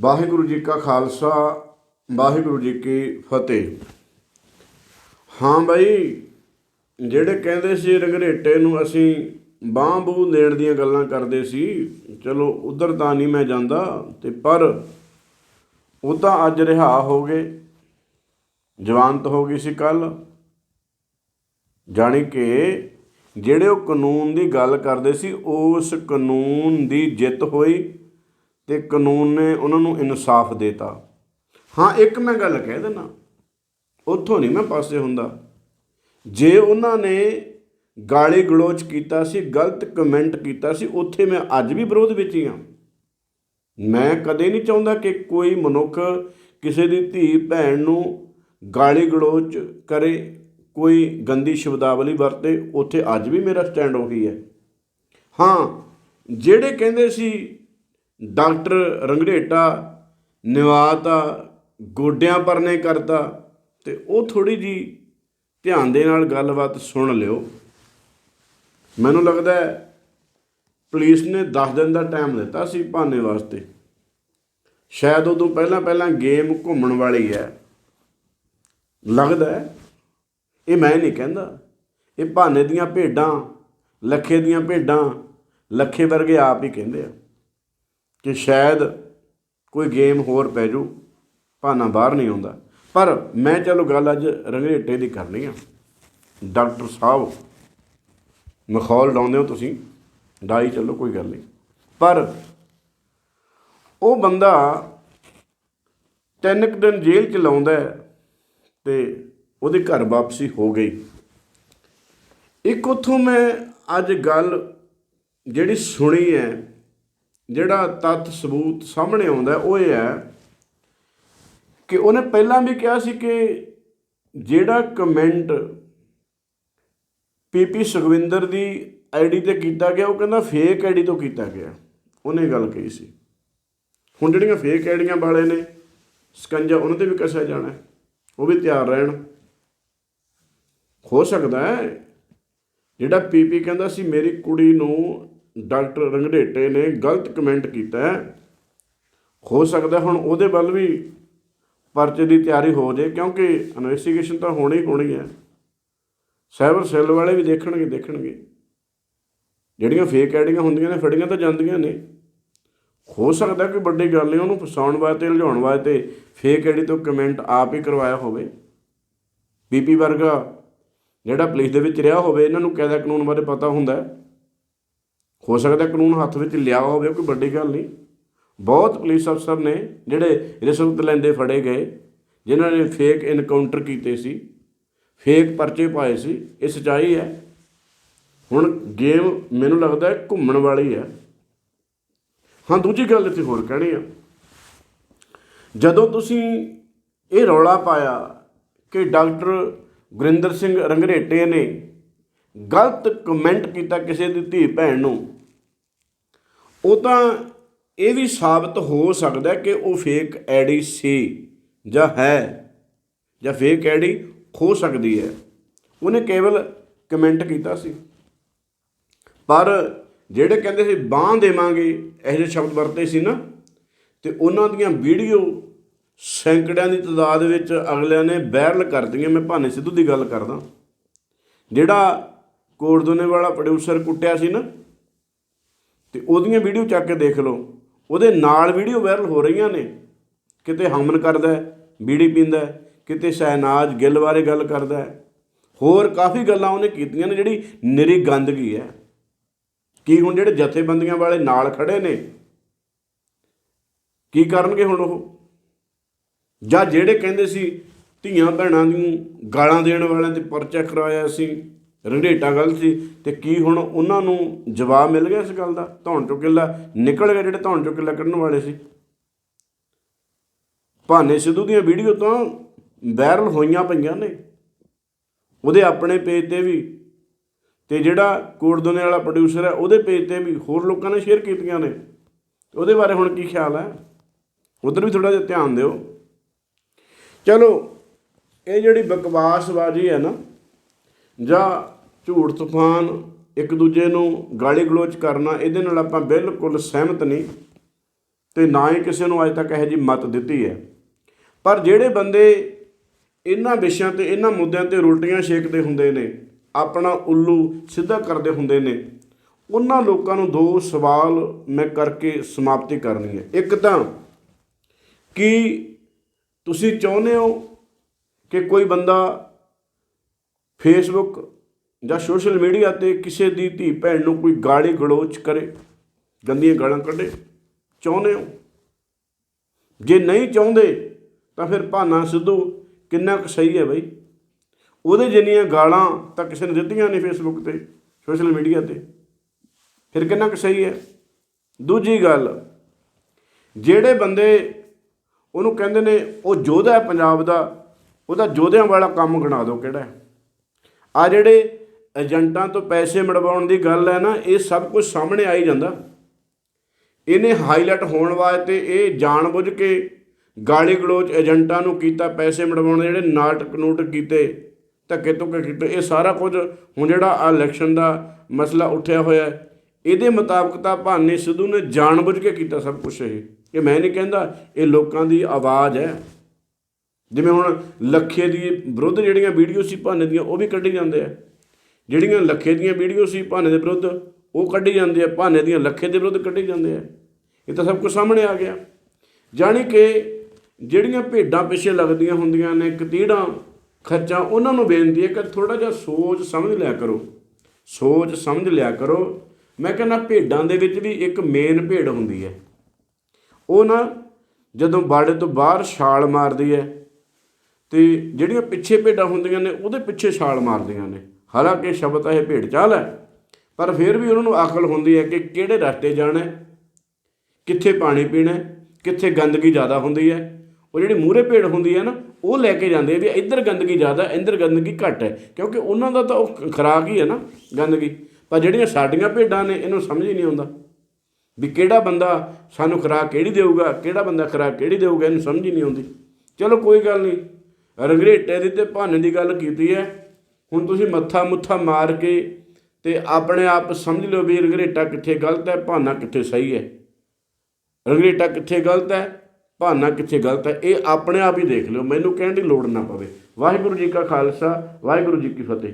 ਵਾਹਿਗੁਰੂ ਜੀ ਕਾ ਖਾਲਸਾ, ਵਾਹਿਗੁਰੂ ਜੀ ਕੀ ਫਤਿਹ। ਹਾਂ ਬਈ, ਜਿਹੜੇ ਕਹਿੰਦੇ ਸੀ ਰੰਗਰੇਟੇ ਨੂੰ ਅਸੀਂ ਬਾਂਹ ਬੂ ਦੇਣ ਦੀਆਂ ਗੱਲਾਂ ਕਰਦੇ ਸੀ, ਚਲੋ ਉਧਰ ਤਾਂ ਨਹੀਂ ਮੈਂ ਜਾਂਦਾ, ਤੇ ਪਰ ਉਹ ਤਾਂ ਅੱਜ ਰਿਹਾ ਹੋ ਗਏ, ਜਵਾਨਤ ਹੋ ਗਈ ਸੀ ਕੱਲ ਜਾਣੀ ਕਿ ਜਿਹੜੇ ਉਹ ਕਾਨੂੰਨ ਦੀ ਗੱਲ ਕਰਦੇ ਸੀ, ਉਸ ਕਾਨੂੰਨ ਦੀ ਜਿੱਤ ਹੋਈ। ਤੇ ਕਾਨੂੰਨ ਨੇ ਉਹਨਾਂ ਨੂੰ ਇਨਸਾਫ ਦਿੱਤਾ। ਹਾਂ, ਇੱਕ ਮੈਂ ਗੱਲ ਕਹਿ ਦਿੰਦਾ। ਉੱਥੋਂ ਨਹੀਂ ਮੈਂ ਪਾਸੇ ਹੁੰਦਾ। ਜੇ ਉਹਨਾਂ ਨੇ ਗਾਲੀ ਗਲੋਚ ਕੀਤਾ ਸੀ, ਗਲਤ ਕਮੈਂਟ ਕੀਤਾ ਸੀ, ਉੱਥੇ ਮੈਂ ਅੱਜ ਵੀ ਵਿਰੋਧ ਵਿੱਚ ਹੀ ਹਾਂ। ਮੈਂ ਕਦੇ ਨਹੀਂ ਚਾਹੁੰਦਾ ਕਿ ਕੋਈ ਮਨੁੱਖ ਕਿਸੇ ਦੀ ਧੀ, ਭੈਣ ਨੂੰ ਗਾਲੀ ਗਲੋਚ ਕਰੇ, ਕੋਈ ਗੰਦੀ ਸ਼ਬਦਾਵਲੀ ਵਰਤੇ। ਉੱਥੇ ਅੱਜ ਵੀ ਮੇਰਾ ਸਟੈਂਡ ਉਹੀ ਹੈ। ਹਾਂ, ਜਿਹੜੇ ਕਹਿੰਦੇ ਸੀ ਡਾਕਟਰ ਰੰਗੜੇਟਾ ਨਿਵਾਤਾ, ਗੋਡਿਆਂ ਪਰਨੇ ਕਰਤਾ ਤੇ ਉਹ ਥੋੜੀ ਜੀ ਧਿਆਨ ਦੇ ਨਾਲ ਗੱਲਬਾਤ ਸੁਣ ਲਿਓ। ਮੈਨੂੰ ਲੱਗਦਾ ਪੁਲਿਸ ਨੇ 10 ਦਿਨ ਦਾ ਟਾਈਮ ਦਿੱਤਾ ਸੀ ਭਾਨੇ ਵਾਸਤੇ। ਸ਼ਾਇਦ ਉਦੋਂ ਪਹਿਲਾਂ ਪਹਿਲਾਂ ਗੇਮ ਘੁੰਮਣ ਵਾਲੀ ਹੈ। ਲੱਗਦਾ ਇਹ ਮੈਂ ਨਹੀਂ ਕਹਿੰਦਾ। ਇਹ ਭਾਨੇ ਦੀਆਂ ਭੇਡਾਂ, ਲੱਖੇ ਦੀਆਂ ਭੇਡਾਂ, ਲੱਖੇ ਵਰਗੇ ਆਪ ਹੀ ਕਹਿੰਦੇ ਆ। ਕਿ ਸ਼ਾਇਦ ਕੋਈ ਗੇਮ ਹੋਰ ਪੈ ਜੂ, ਭਾਨਾ ਬਾਹਰ ਨਹੀਂ ਆਉਂਦਾ। ਪਰ ਮੈਂ ਚਲੋ ਗੱਲ ਅੱਜ ਰੰਗਰੇਟੇ ਦੀ ਕਰਨੀ ਆ। ਡਾਕਟਰ ਸਾਹਿਬ ਮਖੌਲ ਡਾਉਂਦੇ ਹੋ ਤੁਸੀਂ, ਡਾਈ ਚੱਲੋ, ਕੋਈ ਗੱਲ ਨਹੀਂ। ਪਰ ਉਹ ਬੰਦਾ ਤਿੰਨ ਕੁ ਦਿਨ ਜੇਲ੍ਹ ਚ ਲਾਉਂਦਾ ਹੈ ਤੇ ਉਹਦੇ ਘਰ ਵਾਪਸੀ ਹੋ ਗਈ। ਇੱਕ ਉਥੋਂ ਮੈਂ ਅੱਜ ਗੱਲ ਜਿਹੜੀ ਸੁਣੀ ਹੈ ਜਿਹੜਾ ਤੱਥ ਸਬੂਤ ਸਾਹਮਣੇ ਆਉਂਦਾ ਉਹ ਇਹ ਹੈ ਕਿ ਉਹਨੇ ਪਹਿਲਾਂ ਵੀ ਕਿਹਾ ਸੀ ਕਿ ਜਿਹੜਾ ਕਮੈਂਟ ਪੀਪੀ ਸੁਖਵਿੰਦਰ ਦੀ ਆਈਡੀ ਤੇ ਕੀਤਾ ਗਿਆ, ਉਹ ਕਹਿੰਦਾ ਫੇਕ ਆਈਡੀ ਤੋਂ ਕੀਤਾ ਗਿਆ। ਉਹਨੇ ਗੱਲ ਕਹੀ ਸੀ। ਹੁਣ ਜਿਹੜੀਆਂ ਫੇਕ ਆਈਡੀਆਂ ਵਾਲੇ ਨੇ, ਸਕੰਜਾ ਉਹਨਾਂ ਤੇ ਵੀ ਕੱਸਿਆ ਜਾਣਾ ਉਹ ਵੀ ਤਿਆਰ ਰਹਿਣ। ਹੋ ਸਕਦਾ ਹੈ, ਜਿਹੜਾ ਪੀਪੀ ਕਹਿੰਦਾ ਸੀ, ਮੇਰੀ ਕੁੜੀ ਨੂੰ ਡਾਕਟਰ ਰੰਗੜੇਟੇ ਨੇ ਗਲਤ ਕਮੈਂਟ ਕੀਤਾ ਹੈ। ਹੋ ਸਕਦਾ ਹੁਣ ਉਹਦੇ ਵੱਲ ਵੀ ਪਰਚੇ ਦੀ ਤਿਆਰੀ ਹੋ ਜੇ, ਕਿਉਂਕਿ ਇਨਵੈਸਟੀਗੇਸ਼ਨ ਤਾਂ ਹੋਣੀ ਹੋਣੀ ਹੈ। ਸਾਈਬਰ ਸੈੱਲ ਵਾਲੇ ਵੀ ਦੇਖਣਗੇ ਦੇਖਣਗੇ। ਜਿਹੜੀਆਂ ਫੇਕ ਐਡੀਆਂ ਹੁੰਦੀਆਂ ਨੇ, ਫੜੀਆਂ ਤਾਂ ਜਾਂਦੀਆਂ ਨੇ। ਹੋ ਸਕਦਾ ਕੋਈ ਵੱਡੀ ਗੱਲ ਨਹੀਂ, ਉਹਨੂੰ ਫਸਾਉਣ ਵਾਸਤੇ, ਲਿਜਾਉਣ ਵਾਸਤੇ ਫੇਕ ਐਡੀ ਤੋਂ ਕਮੈਂਟ ਆਪ ਹੀ ਕਰਵਾਇਆ ਹੋਵੇ। ਬੀਪੀ ਵਰਗਾ ਜਿਹੜਾ ਪੁਲਿਸ ਦੇ ਵਿੱਚ ਰਿਹਾ ਹੋਵੇ, ਇਹਨਾਂ ਨੂੰ ਕਾਇਦਾ ਕਾਨੂੰਨ ਬਾਰੇ ਪਤਾ ਹੁੰਦਾ ਹੈ। ਹੋ ਸਕਦਾ ਕਾਨੂੰਨ ਹੱਥ ਵਿੱਚ ਲਿਆ ਹੋਵੇ, ਕੋਈ ਵੱਡੀ ਗੱਲ ਨਹੀਂ। ਬਹੁਤ ਪੁਲਿਸ ਅਫਸਰ ਨੇ ਜਿਹੜੇ ਰਿਸ਼ਵਤ ਲੈਂਦੇ ਫੜੇ ਗਏ, ਜਿਨ੍ਹਾਂ ਨੇ ਫੇਕ ਇਨਕਾਊਂਟਰ ਕੀਤੇ ਸੀ ਫੇਕ ਪਰਚੇ ਪਾਏ ਸੀ, ਇਹ ਸਚਾਈ ਹੈ। ਹੁਣ ਗੇਮ ਮੈਨੂੰ ਲੱਗਦਾ ਹੈ ਘੁੰਮਣ ਵਾਲੀ ਹੈ। ਹਾਂ, ਦੂਜੀ ਗੱਲ ਇੱਥੇ ਹੋਰ ਕਹਿਣੀ ਆ। ਜਦੋਂ ਤੁਸੀਂ ਇਹ ਰੌਲਾ ਪਾਇਆ ਕਿ ਡਾਕਟਰ ਗੁਰਿੰਦਰ ਸਿੰਘ ਰੰਗਰੇਟੇ ਨੇ ਗਲਤ ਕਮੈਂਟ ਕੀਤਾ ਕਿਸੇ ਦੀ ਧੀ ਭੈਣ ਨੂੰ ਉਹ ਤਾਂ ਇਹ ਵੀ ਸਾਬਤ ਹੋ ਸਕਦਾ ਕਿ ਉਹ ਫੇਕ ਆਈਡੀ ਸੀ ਜਾਂ ਹੈ ਜਾਂ ਫੇਕ ਆਈਡੀ ਹੋ ਸਕਦੀ ਹੈ। ਉਹਨੇ ਕੇਵਲ ਕਮੈਂਟ ਕੀਤਾ ਸੀ। ਪਰ ਜਿਹੜੇ ਕਹਿੰਦੇ ਸੀ, ਬਾਂਹ ਦੇਵਾਂਗੇ, ਇਹੋ ਜਿਹੇ ਸ਼ਬਦ ਵਰਤੇ ਸੀ ਨਾ, ਤੇ ਉਹਨਾਂ ਦੀਆਂ ਵੀਡੀਓ ਸੈਂਕੜਿਆਂ ਦੀ ਤਾਦਾਦ ਵਿੱਚ ਅਗਲਿਆਂ ਨੇ ਵਾਇਰਲ ਕਰਤੀਆਂ। ਮੈਂ ਭਾਨੇ ਸਿੱਧੂ ਦੀ ਗੱਲ ਕਰਦਾ। ਜਿਹੜਾ ਕੋੜਦੋਨੇ ਵਾਲਾ ਪ੍ਰੋਡਿਊਸਰ ਕੁੱਟਿਆ ਸੀ ਨਾ ਤੇ ਉਹਦੀਆਂ ਵੀਡੀਓ ਚੱਕ ਕੇ ਦੇਖ ਲਓ। ਉਹਦੇ ਨਾਲ ਵੀਡੀਓ ਵਾਇਰਲ ਹੋ ਰਹੀਆਂ ਨੇ। ਕਿਤੇ ਹਮਨ ਕਰਦਾ ਹੈ, ਬੀੜੀ ਪੀਂਦਾ ਹੈ, ਕਿਤੇ ਸ਼ਹਿਨਾਜ਼ ਗਿੱਲ ਬਾਰੇ ਗੱਲ ਕਰਦਾ ਹੈ। ਹੋਰ ਕਾਫੀ ਗੱਲਾਂ ਉਹਨੇ ਕੀਤੀਆਂ ਨੇ ਜਿਹੜੀ ਨਿਰੀ ਗੰਦਗੀ ਹੈ। ਕੀ ਹੁਣ ਜਿਹੜੇ ਜਥੇਬੰਦੀਆਂ ਵਾਲੇ ਨਾਲ ਖੜੇ ਨੇ? ਕੀ ਕਰਨਗੇ ਹੁਣ ਉਹ? ਜਾਂ ਜਿਹੜੇ ਕਹਿੰਦੇ ਸੀ ਧੀਆਂ ਭੈਣਾਂ ਨੂੰ ਗਾਲਾਂ ਦੇਣ ਵਾਲਿਆਂ ਤੇ ਪਰਚਾ ਕਰਾਇਆ ਸੀ ਰੰਡੇਟਾ ਗਲਤ ਸੀ ਤੇ ਕੀ ਹੁਣ ਉਹਨਾਂ ਨੂੰ ਜਵਾਬ ਮਿਲ ਗਿਆ ਇਸ ਗੱਲ ਦਾ? ਧੌਣ ਚੋਂ ਕਿੱਲਾ ਨਿਕਲ ਗਿਆ ਜਿਹੜੇ ਧੌਣ ਚੋਂ ਕਿੱਲਾ ਕੱਢਣ ਵਾਲੇ ਸੀ। ਭਾਨੇ ਸਿੱਧੂ ਦੀਆਂ ਵੀਡੀਓ ਤਾਂ ਵਾਇਰਲ ਹੋਈਆਂ ਪਈਆਂ ਨੇ। ਉਹਦੇ ਆਪਣੇ ਪੇਜ ਤੇ ਵੀ ਤੇ ਜਿਹੜਾ ਕੋੜਦੋਨੇ ਵਾਲਾ ਪ੍ਰੋਡਿਊਸਰ ਹੈ, ਉਹਦੇ ਪੇਜ ਤੇ ਵੀ ਹੋਰ ਲੋਕਾਂ ਨੇ ਸ਼ੇਅਰ ਕੀਤੀਆਂ ਨੇ। ਉਹਦੇ ਬਾਰੇ ਹੁਣ ਕੀ ਖਿਆਲ ਹੈ? ਉਧਰ ਵੀ ਥੋੜਾ ਜਿਹਾ ਧਿਆਨ ਦਿਓ। ਚਲੋ, ਇਹ ਜਿਹੜੀ ਬਕਵਾਸਬਾਜ਼ੀ ਹੈ ਨਾ ਜਾਂ ਝੂਠ ਤੂਫਾਨ ਇੱਕ ਦੂਜੇ ਨੂੰ ਗਾਲੀ ਗਲੋਚ ਕਰਨਾ, ਇਹਦੇ ਨਾਲ ਆਪਾਂ ਬਿਲਕੁਲ ਸਹਿਮਤ ਨਹੀਂ ਤੇ ਨਾ ਹੀ ਕਿਸੇ ਨੂੰ ਅੱਜ ਤੱਕ ਇਹੋ ਜਿਹੀ ਮਤ ਦਿੱਤੀ ਹੈ। ਪਰ ਜਿਹੜੇ ਬੰਦੇ ਇਹਨਾਂ ਵਿਸ਼ਿਆਂ ਤੇ, ਇਹਨਾਂ ਮੁੱਦਿਆਂ ਤੇ ਰੋਟੀਆਂ ਛੇਕਦੇ ਹੁੰਦੇ ਨੇ, ਆਪਣਾ ਉੱਲੂ ਸਿੱਧਾ ਕਰਦੇ ਹੁੰਦੇ ਨੇ, ਉਹਨਾਂ ਲੋਕਾਂ ਨੂੰ ਦੋ ਸਵਾਲ ਮੈਂ ਕਰਕੇ ਸਮਾਪਤੀ ਕਰਨੀ ਹੈ। ਇੱਕ ਤਾਂ, ਕਿ ਤੁਸੀਂ ਚਾਹੁੰਦੇ ਹੋ ਕਿ ਕੋਈ ਬੰਦਾ ਫੇਸਬੁੱਕ ਜਾਂ ਸੋਸ਼ਲ ਮੀਡੀਆ ਤੇ ਕਿਸੇ ਦੀ ਧੀ ਭੈਣ ਨੂੰ ਕੋਈ ਗਾਲੀ ਗਲੋਚ ਕਰੇ, ਗੰਦੀਆਂ ਗਾਲਾਂ ਕੱਢੇ, ਚਾਹੁੰਦੇ ਹੋ? ਜੇ ਨਹੀਂ ਚਾਹੁੰਦੇ, ਤਾਂ ਫਿਰ ਭਾਨਾ ਸਿੱਧੂ ਕਿੰਨਾ ਕੁ ਸਹੀ ਹੈ ਬਈ? ਉਹਦੇ ਜਿੰਨੀਆਂ ਗਾਲਾਂ ਤਾਂ ਕਿਸੇ ਨੇ ਦਿੱਤੀਆਂ ਨਹੀਂ ਫੇਸਬੁੱਕ ਤੇ ਸੋਸ਼ਲ ਮੀਡੀਆ ਤੇ। ਫਿਰ ਕਿੰਨਾ ਕੁ ਸਹੀ ਹੈ? ਦੂਜੀ ਗੱਲ, ਜਿਹੜੇ ਬੰਦੇ ਉਹਨੂੰ ਕਹਿੰਦੇ ਨੇ, ਉਹ ਯੋਧਾ ਹੈ ਪੰਜਾਬ ਦਾ, ਉਹਦਾ ਯੋਧਿਆਂ ਵਾਲਾ ਕੰਮ ਗਣਾ ਦਿਓ ਕਿਹੜਾ ਹੈ? ਆ ਜਿਹੜੇ ਏਜੰਟਾਂ ਤੋਂ ਪੈਸੇ ਮੜਵਾਉਣ ਦੀ ਗੱਲ ਹੈ ਨਾ, ਇਹ ਸਭ ਕੁਝ ਸਾਹਮਣੇ ਆ ਹੀ ਜਾਂਦਾ। ਇਹਨੇ ਹਾਈਲਾਈਟ ਹੋਣ ਵਾਸਤੇ ਇਹ ਜਾਣਬੁੱਝ ਕੇ ਗਾਲੀ ਗਲੋਚ ਏਜੰਟਾਂ ਨੂੰ ਕੀਤਾ, ਪੈਸੇ ਮੜਵਾਉਣ ਦੇ ਜਿਹੜੇ ਨਾਟਕ ਨੂਟ ਕੀਤੇ, ਧੱਕੇ ਧੁੱਕੇ ਕੀਤੇ, ਇਹ ਸਾਰਾ ਕੁਝ ਹੁਣ ਜਿਹੜਾ ਆ ਇਲੈਕਸ਼ਨ ਦਾ ਮਸਲਾ ਉੱਠਿਆ ਹੋਇਆ ਇਹਦੇ ਮੁਤਾਬਕ ਤਾਂ ਭਾਨੇ ਸਿੱਧੂ ਨੇ ਜਾਣਬੁੱਝ ਕੇ ਕੀਤਾ ਸਭ ਕੁਝ ਇਹ। ਕਿ ਮੈਂ ਨਹੀਂ ਕਹਿੰਦਾ, ਇਹ ਲੋਕਾਂ ਦੀ ਆਵਾਜ਼ ਹੈ। ਜਿਵੇਂ ਹੁਣ ਲੱਖੇ ਦੀ ਵਿਰੁੱਧ ਜਿਹੜੀਆਂ ਵੀਡੀਓ ਸੀ ਭਾਨੇ ਦੀਆਂ, ਉਹ ਵੀ ਕੱਢੀ ਜਾਂਦੇ ਆ। ਜਿਹੜੀਆਂ ਲੱਖੇ ਦੀਆਂ ਵੀਡੀਓ ਸੀ ਭਾਨੇ ਦੇ ਵਿਰੁੱਧ, ਉਹ ਕੱਢੀ ਜਾਂਦੇ ਆ। ਭਾਨੇ ਦੀਆਂ ਲੱਖੇ ਦੇ ਵਿਰੁੱਧ ਕੱਢੀ ਜਾਂਦੇ ਆ। ਇਹ ਤਾਂ ਸਭ ਕੁਝ ਸਾਹਮਣੇ ਆ ਗਿਆ। ਜਾਣੀ ਕਿ ਜਿਹੜੀਆਂ ਭੇਡਾਂ ਪਿੱਛੇ ਲੱਗਦੀਆਂ ਹੁੰਦੀਆਂ ਨੇ, ਕਤੀੜਾਂ ਖੱਚਾ ਉਹਨਾਂ ਨੂੰ ਬੇਨਤੀ ਹੈ ਕਿ ਥੋੜਾ ਜਿਹਾ ਸੋਚ ਸਮਝ ਲਿਆ ਕਰੋ। ਸੋਚ ਸਮਝ ਲਿਆ ਕਰੋ। ਮੈਂ ਕਹਿੰਦਾ ਭੇਡਾਂ ਦੇ ਵਿੱਚ ਵੀ ਇੱਕ ਮੇਨ ਭੇਡ ਹੁੰਦੀ ਹੈ। ਉਹ ਨਾ ਜਦੋਂ ਬਾੜੇ ਤੋਂ ਬਾਹਰ ਛਾਲ ਮਾਰਦੀ ਹੈ ਤੇ ਜਿਹੜੀਆਂ ਪਿੱਛੇ ਭੇਡਾਂ ਹੁੰਦੀਆਂ ਨੇ ਉਹਦੇ ਪਿੱਛੇ ਛਾਲ ਮਾਰਦੀਆਂ ਨੇ। ਹਾਲਾਂਕਿ ਸ਼ਬਦ ਇਹ ਭੇਡ ਚਾਲ ਹੈ ਪਰ ਫਿਰ ਵੀ ਉਹਨਾਂ ਨੂੰ ਅਕਲ ਹੁੰਦੀ ਹੈ ਕਿ ਕਿਹੜੇ ਰਸਤੇ ਜਾਣਾ ਹੈ, ਕਿੱਥੇ ਪਾਣੀ ਪੀਣਾ ਹੈ, ਕਿੱਥੇ ਗੰਦਗੀ ਜ਼ਿਆਦਾ ਹੁੰਦੀ ਹੈ। ਉਹ ਜਿਹੜੀ ਮੂਹਰੇ ਭੇਡ ਹੁੰਦੀ ਹੈ ਨਾ ਉਹ ਲੈ ਕੇ ਜਾਂਦੇ ਆ ਵੀ ਇੱਧਰ ਗੰਦਗੀ ਜ਼ਿਆਦਾ ਇੱਧਰ ਗੰਦਗੀ ਘੱਟ ਹੈ ਕਿਉਂਕਿ ਉਹਨਾਂ ਦਾ ਤਾਂ ਉਹ ਖੁਰਾਕ ਹੀ ਹੈ ਨਾ ਗੰਦਗੀ। ਪਰ ਜਿਹੜੀਆਂ ਸਾਡੀਆਂ ਭੇਡਾਂ ਨੇ ਇਹਨੂੰ ਸਮਝ ਹੀ ਨਹੀਂ ਆਉਂਦਾ। ਵੀ ਕਿਹੜਾ ਬੰਦਾ ਸਾਨੂੰ ਖੁਰਾਕ ਕਿਹੜੀ ਦੇਊਗਾ ਕਿਹੜਾ ਬੰਦਾ ਖੁਰਾਕ ਕਿਹੜੀ ਦੇਊਗਾ ਇਹਨੂੰ ਸਮਝ ਹੀ ਨਹੀਂ ਆਉਂਦੀ। ਚਲੋ ਕੋਈ ਗੱਲ ਨਹੀਂ ਰੰਗਰੇਟੇ ਦੀ ਤੇ ਭਾਨੇ ਦੀ ਗੱਲ ਕੀਤੀ ਹੈ। ਹੁਣ ਤੁਸੀਂ ਮੱਥਾ ਮੁੱਥਾ ਮਾਰ ਕੇ ਤੇ ਆਪਣੇ ਆਪ ਸਮਝ ਲਿਓ ਵੀ ਰੰਗਰੇਟਾ ਕਿੱਥੇ ਗਲਤ ਹੈ, ਭਾਨਾ ਕਿੱਥੇ ਸਹੀ ਹੈ। ਰੰਗਰੇਟਾ ਕਿੱਥੇ ਗਲਤ ਹੈ, ਭਾਨਾ ਕਿੱਥੇ ਗਲਤ ਹੈ, ਇਹ ਆਪਣੇ ਆਪ ਹੀ ਦੇਖ ਲਿਓ। ਮੈਨੂੰ ਕਹਿਣ ਦੀ ਲੋੜ ਨਾ ਪਵੇ। ਵਾਹਿਗੁਰੂ ਜੀ ਕਾ ਖਾਲਸਾ, ਵਾਹਿਗੁਰੂ ਜੀ ਕੀ ਫਤਿਹ।